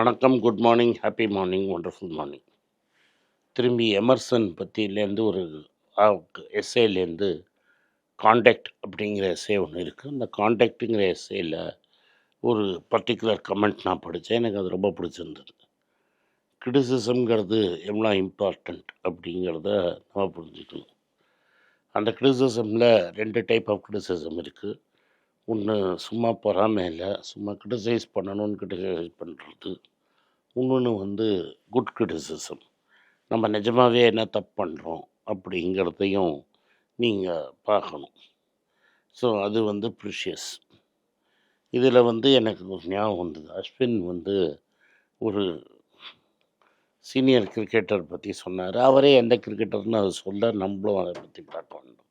வணக்கம் good morning happy morning wonderful morning திரும்பி Emerson பற்றியிலேருந்து ஒரு எஸ்ஏலேருந்து காண்டாக்ட் அப்படிங்கிற எஸ்ஏ ஒன்று இருக்குது அந்த காண்டாக்டுங்கிற எஸ்ஏயில் ஒரு பர்டிகுலர் கமெண்ட் நான் படித்தேன் எனக்கு அது ரொம்ப பிடிச்சிருந்தது. கிரிட்டிசிசம்ங்கிறது எவ்வளோ இம்பார்ட்டண்ட் அப்படிங்கிறத நம்ம புரிஞ்சுக்கணும். அந்த கிரிட்டிசிசமில் ரெண்டு டைப் ஆஃப் கிரிட்டிசிசம் இருக்குது ஒன்று சும்மா பொறாமையில் சும்மா கிரிட்டிசைஸ் பண்ணணும்னு கிரிட்டிசைஸ் பண்ணுறது இன்னொன்று வந்து குட் கிரிட்டிசிசம் நம்ம நிஜமாகவே என்ன தப்பு பண்ணுறோம் அப்படிங்கிறதையும் நீங்கள் பார்க்கணும். ஸோ அது வந்து ப்ரிஷியஸ் இதில் வந்து எனக்கு ஒரு ஞாபகம் வந்தது. அஸ்வின் வந்து ஒரு சீனியர் கிரிக்கெட்டர் பற்றி சொன்னார். அவரே எந்த கிரிக்கெட்டர்னு அதை சொல்ல நம்மளும் அதை பற்றி பார்க்க வேண்டும்.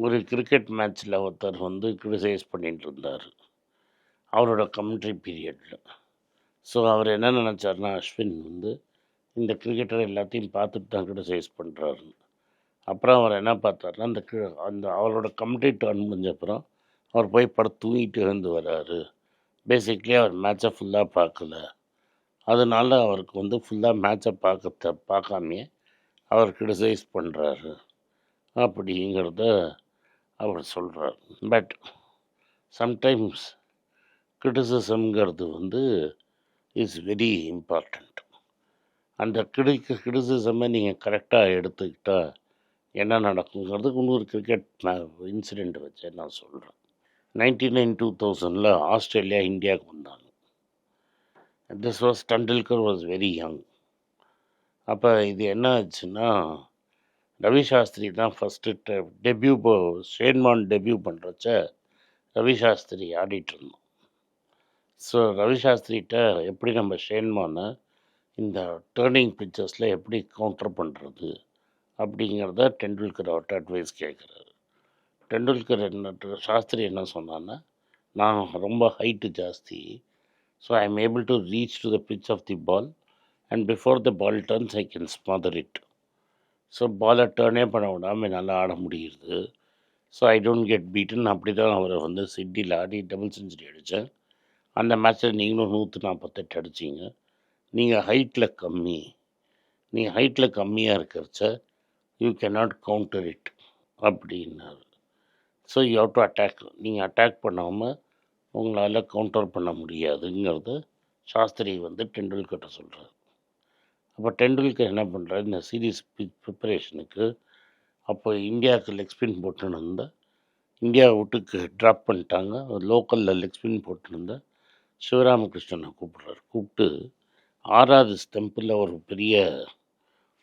ஒரு கிரிக்கெட் மேட்ச்சில் ஒருத்தர் வந்து கிரிட்டிசைஸ் பண்ணிகிட்டு இருந்தார். அவரோட கமெண்ட்ரி பீரியடில் ஸோ அவர் என்ன நினச்சார்னா அஸ்வின் வந்து இந்த கிரிக்கெட்டர் எல்லாத்தையும் பார்த்துட்டு தான் கிரிட்டிசைஸ் பண்ணுறாருன்னு அப்புறம் அவர் என்ன பார்த்தாருன்னா அந்த கிழ அந்த அவரோட கமெண்ட்ரி டர்ன் முடிஞ்ச அப்புறம் அவர் போய் படம் தூங்கிட்டு எழுந்து வராரு பேசிக்லி அவர் மேட்சை ஃபுல்லாக பார்க்கல. அதனால அவருக்கு வந்து ஃபுல்லாக மேட்சை பார்க்க பார்க்காமையே அவர் கிரிட்டிசைஸ் பண்ணுறாரு அப்படிங்கிறத அவர் சொல்கிறார் பட் சம்டைம்ஸ் கிரிட்டிசிசம்ங்கிறது வந்து இஸ் வெரி இம்பார்ட்டண்ட் அந்த கிரி கிரிட்டிசிசமை நீங்கள் கரெக்டாக எடுத்துக்கிட்டால் என்ன நடக்குங்கிறதுக்கு இன்னொரு கிரிக்கெட் இன்சிடெண்ட் வச்சு நான் சொல்கிறேன் நைன்டி நைன் டூ தௌசண்டில் ஆஸ்திரேலியா இந்தியாவுக்கு வந்தாங்க. This was Tendulkar was very young அப்போ இது என்ன ஆச்சுன்னா ரவி சாஸ்திரி தான் ஃபஸ்ட்டு டெபியூ இப்போ ஷேன்மான் டெபியூ பண்ணுறச்ச ரவி சாஸ்திரி ஆடிட்டு இருந்தோம். ஸோ ரவி சாஸ்திரிகிட்ட எப்படி நம்ம ஷேன்மானை இந்த டேர்னிங் பிக்சர்ஸில் எப்படி கவுண்டர் பண்ணுறது அப்படிங்கிறத டெண்டுல்கர் அவர்கிட்ட அட்வைஸ் கேட்குறாரு டெண்டுல்கர் என்ன சாஸ்திரி என்ன சொன்னான்னா நான் ரொம்ப ஹைட்டு ஜாஸ்தி so I am able to reach to the pitch of the ball and before the ball turns I can smother it so பாலை டேர்னே பண்ண விடாமல் என்னால் ஆட முடியுது. So I don't get beaten அப்படி தான் அவரை வந்து சிட்டியில் ஆடி டபுள் செஞ்சுரி அடித்தேன் அந்த மேட்ச்சில் நீங்களும் நூற்றி நாற்பத்தெட்டு அடிச்சிங்க. நீங்கள் ஹைட்டில் கம்மி. நீங்கள் ஹைட்டில் கம்மியாக இருக்கிறச்ச யூ cannot கவுண்டர் இட் அப்படின்னாரு. So you have to attack நீங்கள் அட்டாக் பண்ணாமல் உங்களால் கவுண்டர் பண்ண முடியாதுங்கிறத சாஸ்திரி வந்து டெண்டுல்கர்ட்ட சொல்கிறார் அப்போ டெண்டுல்கர் என்ன பண்ணுறாரு இந்த சீரீஸ் ப்ரிப்பரேஷனுக்கு அப்போ இந்தியாவுக்கு லெக் ஸ்பின் போட்டுன்னு இருந்த இந்தியா விட்டுக்கு ட்ராப் பண்ணிட்டாங்க. லோக்கலில் லெக் ஸ்பின் போட்டுன்னு இருந்த சிவராமகிருஷ்ணனை கூப்பிட்றாரு. கூப்பிட்டு ஆறாவது ஸ்டெம்பில் ஒரு பெரிய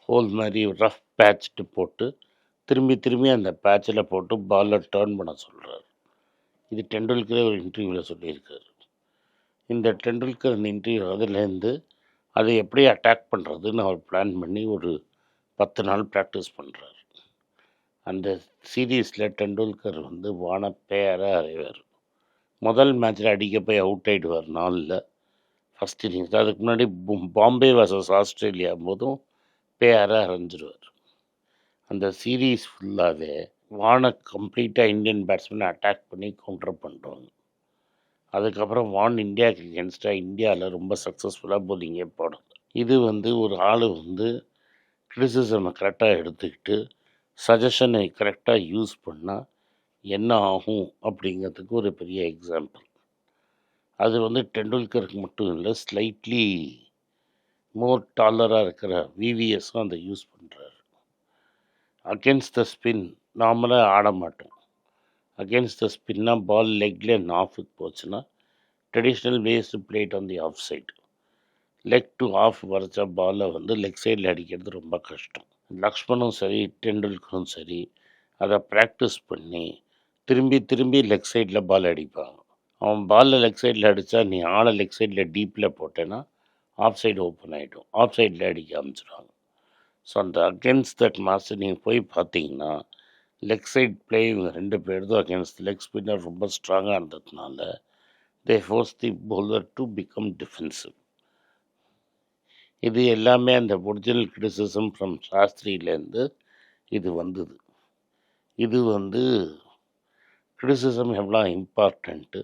ஹோல் மாதிரி ரஃப் பேட்ச்ட்டு போட்டு திரும்பி திரும்பி அந்த பேட்சில் போட்டு பாலர் டேர்ன் பண்ண சொல்கிறார் இது டெண்டுல்கரே ஒரு இன்டர்வியூவில் சொல்லியிருக்காரு. இந்த டெண்டுல்கர் இந்த இன்டர்வியூ அதுலேருந்து அதை எப்படி அட்டாக் பண்ணுறதுன்னு அவர் பிளான் பண்ணி ஒரு பத்து நாள் ப்ராக்டிஸ் பண்ணுறாரு அந்த சீரீஸில் டெண்டுல்கர் வந்து வான பேராக அறைவார். முதல் மேட்ச்சில் அடிக்க போய் அவுட் ஆகிடுவார் நாலில் ஃபஸ்ட் இன்னிங்ஸ் அதுக்கு முன்னாடி பாம்பே வர்சஸ் ஆஸ்திரேலியா போதும் பேராக அரைஞ்சிருவார். அந்த சீரீஸ் ஃபுல்லாகவே வானை கம்ப்ளீட்டாக இந்தியன் பேட்ஸ்மேனை அட்டாக் பண்ணி கவுண்டர் பண்ணுறாங்க அதுக்கப்புறம் வான் இந்தியாவுக்கு எகென்ஸ்டாக இந்தியாவில் ரொம்ப சக்ஸஸ்ஃபுல்லாக போலிங்கே போடுறது இது வந்து ஒரு ஆள் வந்து கிரிட்டிசிசமை கரெக்டாக எடுத்துக்கிட்டு சஜஷனை கரெக்டாக யூஸ் பண்ணால் என்ன ஆகும் அப்படிங்கிறதுக்கு ஒரு பெரிய எக்ஸாம்பிள் அது வந்து டெண்டுல்கருக்கு மட்டும் இல்லை ஸ்லைட்லி மோர் டாலராக இருக்கிற விவிஎஸும் அதை யூஸ் பண்ணுறாரு அகேன்ஸ்ட் த ஸ்பின் நார்மலாக ஆட மாட்டோம் அகேன்ஸ்ட் த ஸ்பின்னா பால் லெக்ல நாஃபுக்கு போச்சுன்னா traditional ways to played on the off side leg to off வரைச்ச பாலை வந்து லெக் சைடில் அடிக்கிறது ரொம்ப கஷ்டம். லக்ஷ்மணும் சரி டெண்டுல்கரும் சரி அதை ப்ராக்டிஸ் பண்ணி திரும்பி திரும்பி லெக் சைடில் பால் அடிப்பாங்க. அவன் பாலில் லெக் சைடில் அடித்தா நீ ஆளை லெக் சைடில் டீப்பில் போட்டேன்னா ஆஃப் சைடு ஓப்பன் ஆகிடும் ஆஃப் சைடில் அடிக்க ஆரம்பிச்சிடுவாங்க ஸோ அந்த அகேன்ஸ்ட் தட் மாஸ்டர் நீங்கள் போய் பார்த்தீங்கன்னா லெக் சைட் பிளே இவங்க ரெண்டு பேர்தும் அகேன்ஸ்ட் லெக் ஸ்பின்னர் ரொம்ப ஸ்ட்ராங்காக இருந்ததுனால they force the bowler to become defensive இது எல்லாமே அந்த ஒரிஜினல் கிரிட்டிசிசம் ஃப்ரம் சாஸ்திரியிலேருந்து இது வந்தது. இது வந்து கிரிட்டிசிசம் எவ்வளோ important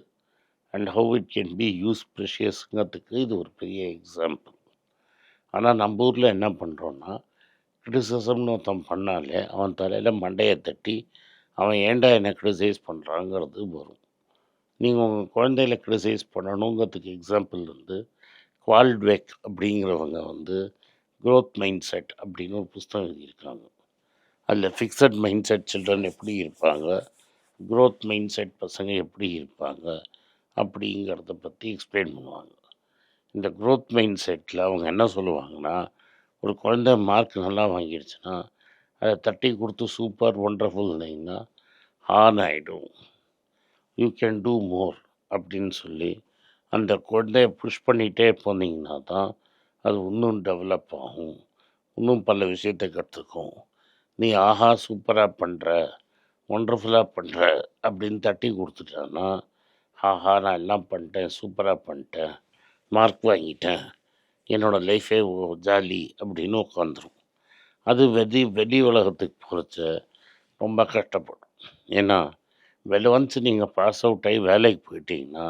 and how it can be use ப்ரெஷியஸுங்கிறதுக்கு இது ஒரு பெரிய எக்ஸாம்பிள் ஆனால் நம்ம ஊரில் என்ன பண்ணுறோன்னா கிரிட்டிசிசம்னு ஒருத்தன் பண்ணாலே அவன் தலையில் மண்டையை தட்டி அவன் ஏன்டா என்னை கிரிட்டிசைஸ் பண்ணுறாங்கிறது வரும். நீங்கள் உங்கள் குழந்தையில கிரிட்டிசைஸ் பண்ணணுங்கிறதுக்கு எக்ஸாம்பிள் வந்து குவால்ட்வெக் அப்படிங்கிறவங்க வந்து க்ரோத் மைண்ட் செட் அப்படின்னு ஒரு புஸ்தகம் எழுதியிருக்காங்க. அதில் ஃபிக்ஸட் மைண்ட் செட் சில்ட்ரன் எப்படி இருப்பாங்க க்ரோத் மைண்ட் செட் பசங்க எப்படி இருப்பாங்க அப்படிங்கிறத பற்றி எக்ஸ்பிளைன் பண்ணுவாங்க. இந்த க்ரோத் மைண்ட் செட்டில் அவங்க என்ன சொல்லுவாங்கன்னா ஒரு குழந்தை மார்க் நல்லா வாங்கிடுச்சுன்னா அதை தட்டி கொடுத்து சூப்பர் ஒண்டர்ஃபுல்னிங்கன்னா ஆன் ஆகிடும் யூ கேன் டூ மோர் அப்படின்னு சொல்லி அந்த குழந்தைய புஷ் பண்ணிகிட்டே போனீங்கன்னா தான் அது இன்னும் டெவலப் ஆகும் இன்னும் பல விஷயத்தை கற்றுக்கும் நீ ஆஹா சூப்பராக பண்ணுற ஒண்டர்ஃபுல்லாக பண்ணுற அப்படின்னு தட்டி கொடுத்துட்டான்னா ஆஹா நான் எல்லாம் பண்ணிட்டேன் சூப்பராக பண்ணிட்டேன் மார்க் வாங்கிட்டேன் என்னோடய லைஃபே ஜாலி அப்படின்னு உட்காந்துரும் அது வெளி வெளி உலகத்துக்கு போகிறச்ச ரொம்ப கஷ்டப்படும். ஏன்னா வெளி ஒன்ஸ் நீங்கள் பாஸ் அவுட் ஆகி வேலைக்கு போயிட்டீங்கன்னா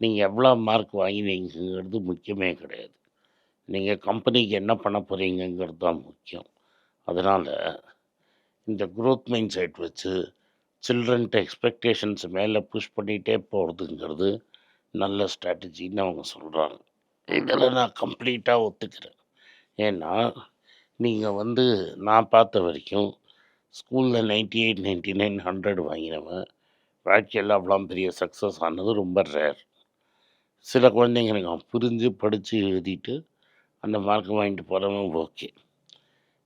நீங்கள் எவ்வளோ மார்க் வாங்கினீங்கிறது முக்கியமே கிடையாது. நீங்கள் கம்பெனிக்கு என்ன பண்ண போகிறீங்கங்கிறது தான் முக்கியம். அதனால் இந்த க்ரோத் மைண்ட் செட் வச்சு சில்ட்ரன்ட்ட எக்ஸ்பெக்டேஷன்ஸ் மேலே புஷ் பண்ணிகிட்டே போகிறதுங்கிறது நல்ல ஸ்ட்ராட்டஜின்னு அவங்க சொல்கிறாங்க இதில் நான் கம்ப்ளீட்டாக ஒத்துக்கிறேன். ஏன்னா நீங்கள் வந்து நான் பார்த்த வரைக்கும் ஸ்கூலில் ninety eight ninety nine hundred வாங்கினவன். வாழ்க்கையில் அவ்வளோ பெரிய சக்ஸஸ் ஆனது ரொம்ப ரேர் சில குழந்தைங்க எனக்கு புரிஞ்சு படித்து எழுதிட்டு அந்த மார்க் வாங்கிட்டு போகிறவங்க ஓகே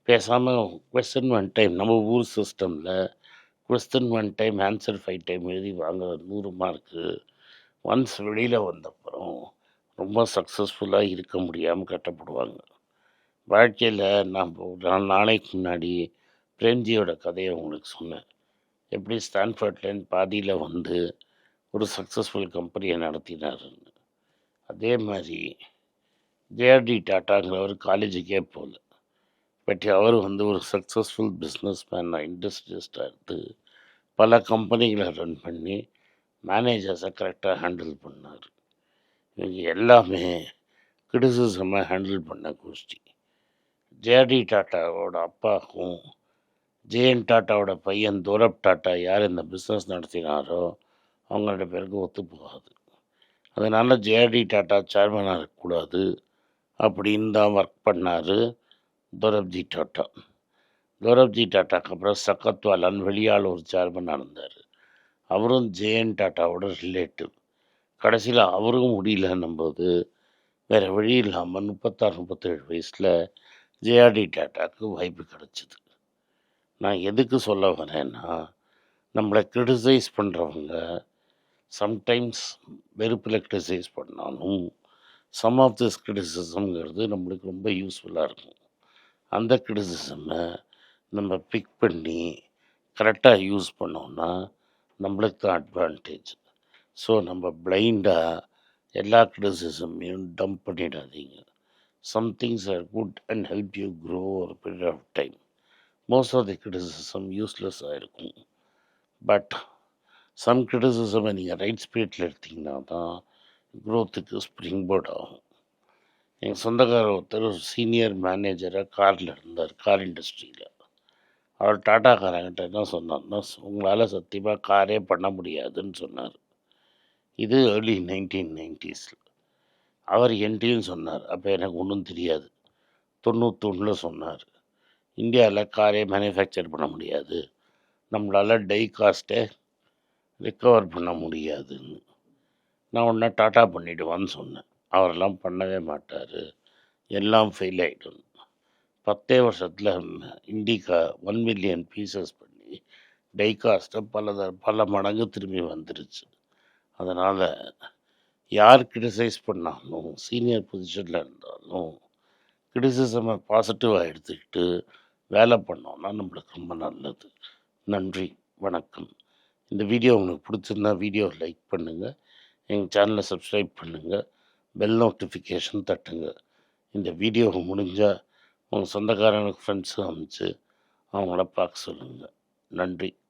பேசாமல் கொஸ்டின் ஒன் டைம் நம்ம ஊர் சிஸ்டமில் question one time answer five time எழுதி வாங்குற நூறு மார்க்கு ஒன்ஸ் வெளியில் வந்தப்புறம் ரொம்ப சக்ஸஸ்ஃபுல்லாக இருக்க முடியாமல் கட்டப்படுவாங்க. வாழ்க்கையில் நான் ஒரு நாளைக்கு முன்னாடி பிரேம்ஜியோட கதையை உங்களுக்கு சொன்னேன். எப்படி ஸ்டான்ஃபர்ட்லேருந்து பாதியில் வந்து ஒரு சக்ஸஸ்ஃபுல் கம்பெனியை நடத்தினாருன்னு. அதே மாதிரி ஜேஆர்டி டாட்டாங்கிறவர் காலேஜுக்கே போகல பட் அவர் வந்து ஒரு சக்ஸஸ்ஃபுல் பிஸ்னஸ் மேனாக இண்டஸ்ட்ரியஸ்டாக எடுத்து பல கம்பெனிகளை ரன் பண்ணி மேனேஜர்ஸை கரெக்டாக ஹேண்டில் பண்ணார். இவங்க எல்லாமே கிரிட்டிசிசமாக ஹேண்டில் பண்ண கோஷ்டி. ஜேடி டாட்டாவோட அப்பாவும் ஜேஎன் டாட்டாவோட பையன் தூரப் டாட்டா யார் இந்த பிஸ்னஸ் நடத்தினாரோ அவங்களோட பேருக்கு ஒத்து போகாது அதனால் ஜேடி டாட்டா சேர்மனாக இருக்கக்கூடாது அப்படின்னு தான் ஒர்க் பண்ணார் தோரப்ஜி டாட்டா. தோரப்ஜி டாட்டாக்கு அப்புறம் சக்கத்வாலன் வெளியால் ஒரு சேர்மனாக இருந்தார். அவரும் ஜேஎன் டாட்டாவோட ரிலேட்டிவ் கடைசியில் அவரும் முடியலன்னும் போது வேறு வழி இல்லாமல் முப்பத்தாறு முப்பத்தேழு வயசில் ஜேஆர்டி டாட்டாவுக்கு வாய்ப்பு கிடச்சிது. நான் எதுக்கு சொல்ல வரேன்னா நம்மளை கிரிட்டிசைஸ் பண்ணுறவங்க சம்டைம்ஸ் வெறுப்பில் கிரிட்டிசைஸ் பண்ணாலும் சம் ஆஃப் திஸ் கிரிட்டிசிசம்ங்கிறது நம்மளுக்கு ரொம்ப யூஸ்ஃபுல்லாக இருக்கும். அந்த கிரிட்டிசிசமை நம்ம பிக் பண்ணி கரெக்டாக யூஸ் பண்ணோன்னா நம்மளுக்கு தான் அட்வான்டேஜ் ஸோ நம்ம பிளைண்டாக எல்லா கிரிட்டிசிசமையும் டம்ப் பண்ணிடாதீங்க. Somethings are good and help you grow grow over of time most of the criticism யூஸ்லெஸ்ஸாக இருக்கும் பட் சம் கிரிட்டிசிசமை நீங்கள் ரைட் ஸ்பீட்டில் எடுத்திங்கன்னா தான் க்ரோத்துக்கு ஸ்ப்ரிங் போர்ட் ஆகும். எங்கள் சொந்தக்கார ஒருத்தர் சீனியர் மேனேஜராக காரில் இருந்தார் கார் இண்டஸ்ட்ரியில். அவர் டாட்டாக்காரங்கிட்ட என்ன சொன்னார்னா உங்களால் சத்தியமாக காரே பண்ண முடியாதுன்னு சொன்னார். இது ஏர்லி நைன்டீன் நைன்டிஸில் அவர் என்கிட்டையும் சொன்னார். அப்போ எனக்கு ஒன்றும் தெரியாது. தொண்ணூத்தொன்னில் சொன்னார். இந்தியாவில் காரே மேனுஃபேக்சர் பண்ண முடியாது. நம்மளால் டை காஸ்ட்டை ரிக்கவர் பண்ண முடியாதுன்னு. நான் உடனே டாட்டா பண்ணிவிடுவான்னு சொன்னேன். அவரெல்லாம் பண்ணவே மாட்டார். எல்லாம் ஃபெயில் ஆகிடும் பத்தே வருஷத்தில் இண்டிகா ஒன் மில்லியன் பீசஸ் பண்ணி டை காஸ்ட்டை பல பல மடங்கு திரும்பி வந்துருச்சு. அதனால் யார் கிரிட்டிசைஸ் பண்ணாலும் சீனியர் பொசிஷனில் இருந்தாலும் கிரிட்டிசிசமை பாசிட்டிவாக எடுத்துக்கிட்டு வேலை பண்ணோன்னா நம்மளுக்கு ரொம்ப நல்லது. நன்றி வணக்கம். இந்த வீடியோ உங்களுக்கு பிடிச்சிருந்தா வீடியோ லைக் பண்ணுங்கள் எங்கள் சேனலை சப்ஸ்கிரைப் பண்ணுங்கள் பெல் நோட்டிஃபிகேஷன் தட்டுங்க. இந்த வீடியோ முடிஞ்சால் உங்கள் சொந்தக்காரங்களுக்கு ஃப்ரெண்ட்ஸும் அமைச்சு அவங்கள பார்க்க சொல்லுங்கள் நன்றி.